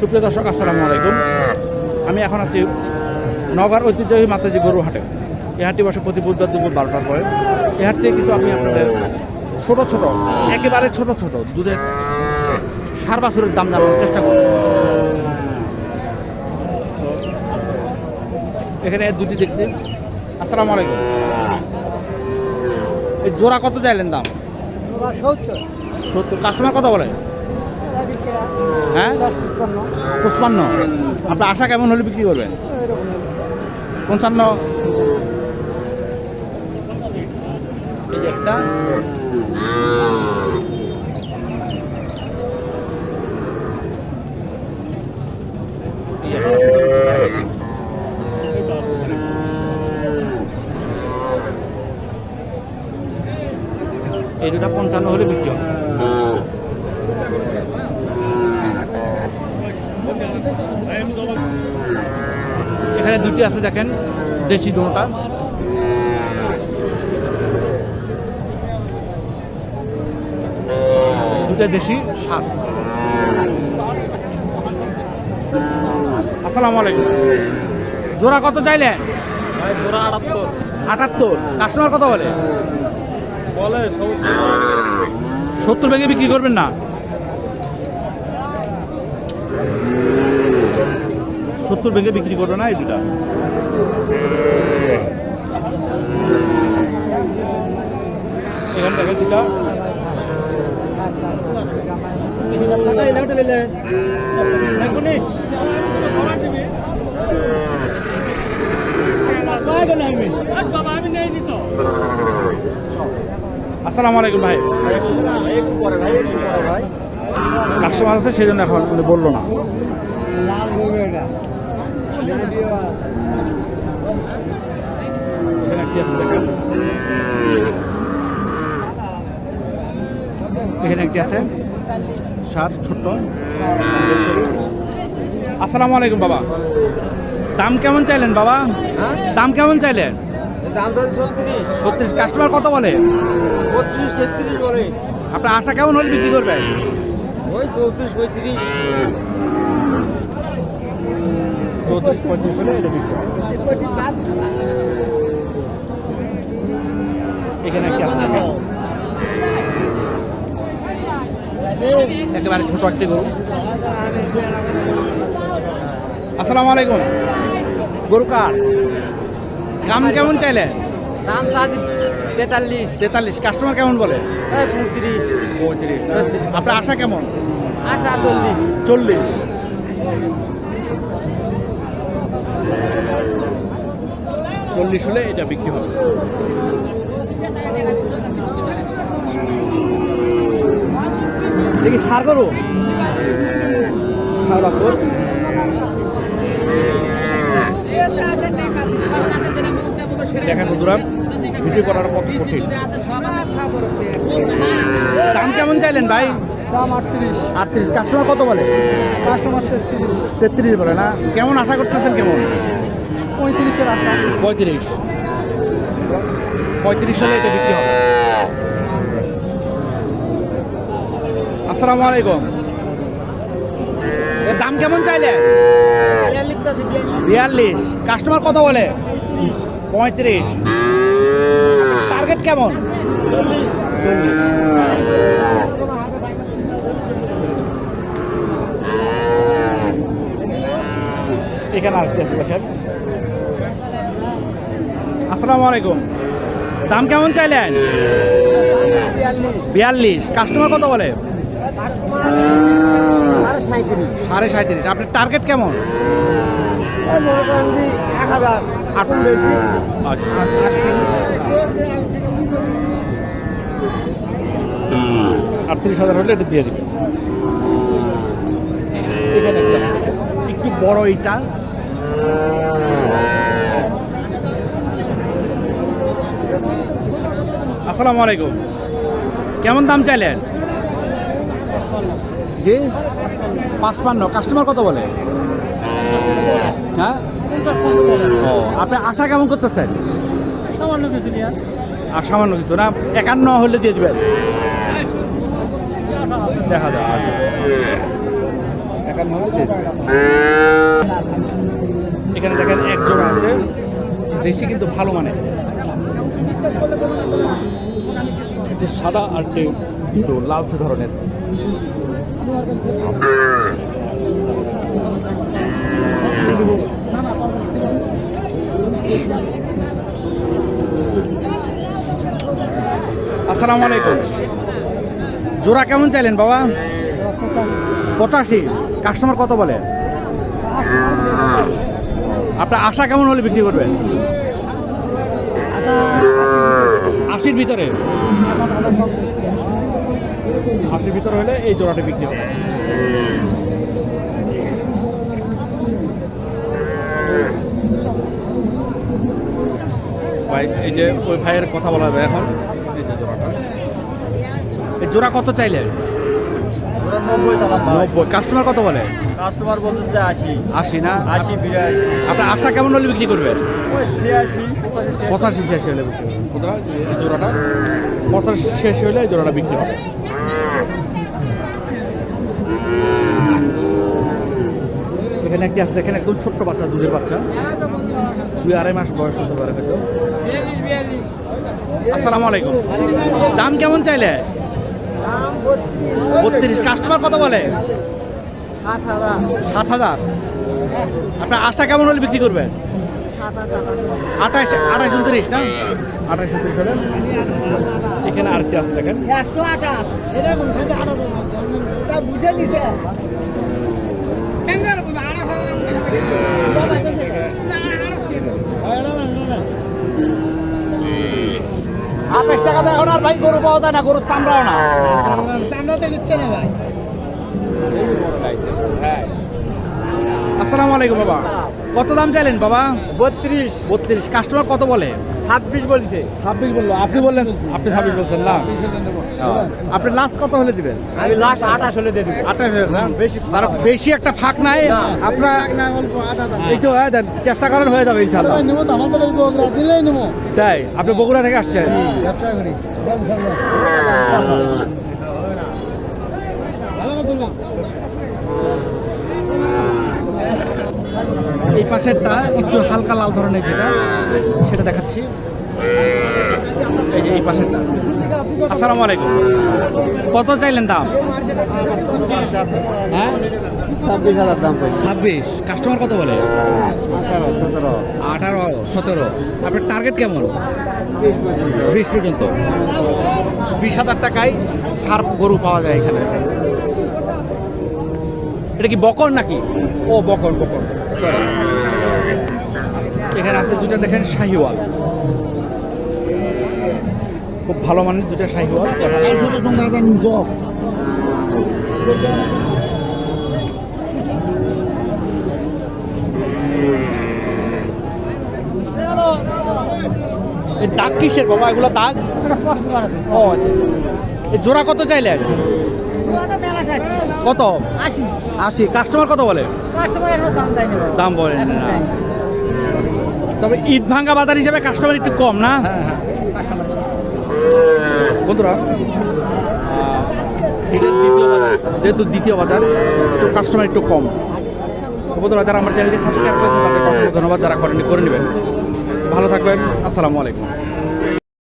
সুপ্রিয় দর্শক আসসালামু আলাইকুম। আমি এখন আছি নগর ঐতিহ্যবাহী মাতাজি গরু হাটে। এই হাটটি বসে প্রতি বুধবার দুপুর বারোটার পরে। এই হাট থেকে কিছু আমি আপনাদের ছোট ছোট একেবারে ছোট ছোট দুধের সার বাছুরের দাম জানানোর চেষ্টা করব। এখানে দুটি দেখছি। আসসালামু আলাইকুম। এই জোড়া কত চাইলেন দাম? সত্তর। কাস্টমার কত বলে? হ্যাঁ? পঁচপান্ন। আপনার আশা কেমন হলে বিক্রি করবেন? পঞ্চান্ন। এই দুটা পঞ্চান্ন হলে বিক্রি হবে। এখানে দুটি আছে দেখেন দেশি দোটা। দুটা দেশি সার আসসালামু আলাইকুম। জোড়া কত চাইলেন জোড়া আটাত্তর। আটাত্তর কাস্টমার কত বলে? বলে সত্তর। ভেঙে বিক্রি করবেন না? সত্তর ভেঙে বিক্রি করবে না এই দুটা? এখানে আসসালামু আলাইকুম ভাই। কাস্টমার আছে সেই জন্য এখন বলল না। এখানে একটি আছে। সার ছোট্ট। আসসালামু আলাইকুম বাবা। দাম কেমন চাইলেন বাবা? দাম কেমন চাইলেন ছত্রিশ। কাস্টমার কত বলে। আপনার আশা কেমন হলে? বিক্রি করবেন? ওই চৌত্রিশ পঁয়ত্রিশ। চৌত্রিশ পঁয়ত্রিশ হলে এটা বিক্রি। এখানে একটি একেবারে ছোট একটি গরু। আসসালামু আলাইকুম। গরু কার? দাম কেমন চাইলে? দাম চার্জ তেতাল্লিশ। তেতাল্লিশ। কাস্টমার কেমন বলে? পঁয়ত্রিশ। পঁয়ত্রিশ। আপনার আশা কেমন? আশা চল্লিশ। চল্লিশ। চল্লিশ হলে এটা বিক্রি হবে। দেখি সার করো সার বাছুর দেখেন বন্ধুরা ভিডিও করার কত কঠিন। দাম কেমন চাইলেন ভাই? দাম আটত্রিশ। আটত্রিশ। কাস্টমার কত বলে? কাস্টমার তেত্রিশ। তেত্রিশ বলে না? কেমন আশা করতেছেন কেমন? পঁয়ত্রিশের আশা। পঁয়ত্রিশ। পঁয়ত্রিশ হলে এটা বিক্রি হবে। আসসালামু আলাইকুম। এর দাম কেমন চাইলে বিয়াল্লিশ কাস্টমার কত বলে? পঁয়ত্রিশ। টার্গেট কেমন? চল্লিশ। এখানে আরেকটি আছে দেখেন। আসসালামু আলাইকুম। দাম কেমন চাইলেন? বিয়াল্লিশ। কাস্টমার কত বলে? সাড়ে সাঁত্রিশ আপনার টার্গেট কেমন? আটত্রিশ হাজার হলে এটা দিয়ে দেবেন। এখানে একটা বড় এইটা। আসসালামু আলাইকুম। কেমন দাম চাইলেন? জি? পাঁচপান্ন। কাস্টমার কত বলে? হ্যাঁ? ও আপনি আশা কেমন করতেছেন? সামান্য কিছু নিয়ে আর সামান্য কিছু না একান্ন হলে দিয়ে দিবেন। দেখা যায় আচ্ছা। এখানে দেখেন এক জোড়া আছে। দেশি কিন্তু ভালো মানে সাদা আর একটু লালচে ধরনের। আসসালামু আলাইকুম। জোড়া কেমন চাইলেন বাবা? পঁচাশি। কাস্টমার কত বলে? আপনার আশা কেমন হলে বিক্রি করবেন? আশির ভিতরে? আশির ভিতরে হলে এই জোড়াটা বিক্রি হবে। ভাই এই যে ওই ভাইয়ের কথা বলা হবে এখন এই যে জোড়াটা। এই জোড়া কত চাইলে নব্বই কাস্টমার কত বলে? কাস্টমার বলতে যে আশি। আশি না? আশি বিরাশি। আপনার আশা কেমন হলে বিক্রি করবেন? ছিয়াশি পঁচাশি ছিয়াশি। হলে বিক্রি। জোড়াটা? পঁচাশি ছিয়াশি হলে জোড়াটা বিক্রি হবে। এখানে একটি আছে দেখেন একদম ছোট্ট বাচ্চা দুধের বাচ্চা। দুই আড়াই মাস বয়স হতে পারে হয়তো। আসসালামু আলাইকুম। দাম কেমন চাইলে। বত্রিশ। কাস্টমার কত বলে? সাত হাজার আপনার আশা কেমন হলে বিক্রি করবেন আঠাশ আঠাশ উনত্রিশ না আঠাশ উনত্রিশ হলে এখানে আরেকটি আছে দেখেন একশো আঠাশ এরকম থেকে আঠাশ তা বুঝে নিছে আঠাশ টাকা দেয় এখন আর ভাই গরু পাওয়া যায় না গরুর চামড়াও না চামড়াতে দিচ্ছে না ভাই আসসালামু আলাইকুম বাবা। কত দাম চাইলেন বাবা? বত্রিশ। বত্রিশ। কাস্টমার কত বলে? ছাব্বিশ বলছে। ছাব্বিশ বলল। আপনি বললেন আপনি ছাব্বিশ বলছেন না? আপনি লাস্ট কত হলে দিবেন? আমি লাস্ট আঠাশ হলে দিয়ে দেবো। আঠাশ না? বেশি তার বেশি একটা ফাঁক নাই। আপনার একটু হ্যাঁ দেন চেষ্টা করেন হয়ে যাবে ইনশাল্লাহ তাই আপনি বগুড়া থেকে আসছেন? ব্যবসা করি। এই পাশেরটা একটু হালকা লাল ধরনের যেটা সেটা দেখাচ্ছি। এই যে এই পাশেরটা। আসসালামু আলাইকুম। কত চাইলেন দাম? হ্যাঁ? ছাব্বিশ হাজার দাম ছাব্বিশ। কাস্টমার কত বলে? আঠারো সতেরো। আঠারো সতেরো। আপনার টার্গেট কেমন? বিশ পর্যন্ত। বিশ হাজার টাকায় সার গরু পাওয়া যায় এখানে। এটা কি বকর নাকি? ও বকর বকর. এখানে আছে দুটো দেখেন শাহিওয়াল। খুব ভালো মানের দুটো শাহিওয়াল। দাগ কিসের বাবা? এগুলো দাগ? ও আচ্ছা আচ্ছা। জোড়া কত চাইলেন? কত? আশি। আশি। কাস্টমার কত বলে? দাম বলেন না। তবে ঈদ ভাঙ্গা বাজার হিসেবে কাস্টমার একটু কম না? হ্যাঁ হ্যাঁ। বন্ধুরা দ্বিতীয় যেহেতু দ্বিতীয় বাজার একটু কাস্টমার একটু কম। তো বন্ধুরা যারা আমার চ্যানেলটি সাবস্ক্রাইব করেছে তাদের অসংখ্য ধন্যবাদ যারা করেনি করে নেবেন। ভালো থাকবেন। আসসালামু আলাইকুম।